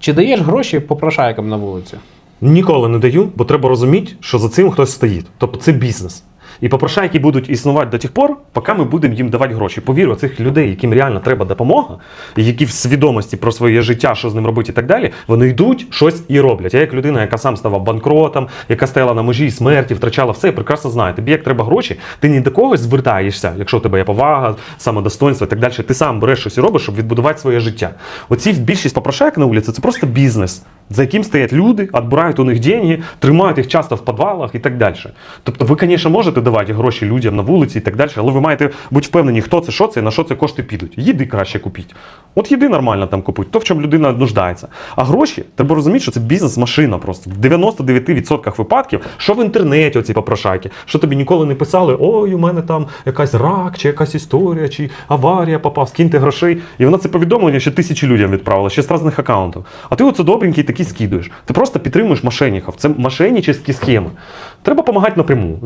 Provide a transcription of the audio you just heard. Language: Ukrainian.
Чи даєш гроші попрошайкам на вулиці? Ніколи не даю, бо треба розуміти, що за цим хтось стоїть. Тобто це бізнес. І попрошайки будуть існувати до тих пор, поки ми будемо їм давати гроші. Повірю, цих людей, яким реально треба допомога, які в свідомості про своє життя, що з ним робити і так далі, вони йдуть щось і роблять. Я як людина, яка сам ставав банкротом, яка стояла на межі смерті, втрачала все, прекрасно знаю. Тобі як треба гроші, ти ні до когось звертаєшся, якщо у тебе є повага, самодостоинство і так далі. Ти сам береш щось і робиш, щоб відбудувати своє життя. Оці більшість попрошайок на вулиці це просто бізнес, за яким стоять люди, відбирають у них деньги, тримають їх часто в підвалах і так далі. Тобто, ви, звісно, можете давати гроші людям на вулиці і так далі, але ви маєте бути впевнені, хто це, що це на що це кошти підуть. Їди краще купіть. От їди нормально там купить, то в чому людина нуждається. А гроші, треба розуміти, що це бізнес-машина просто. В 99% випадків, що в інтернеті оці попрошайки, що тобі ніколи не писали, ой, у мене там якась рак, чи якась історія, чи аварія попав, скиньте грошей. І вона це повідомлення ще тисячі людям відправила, ще з різних аккаунтів. А ти оце добренький такий скидуєш. Ти просто підтримуєш мошенників. Це мошенническі схеми. Треба допомагати напряму.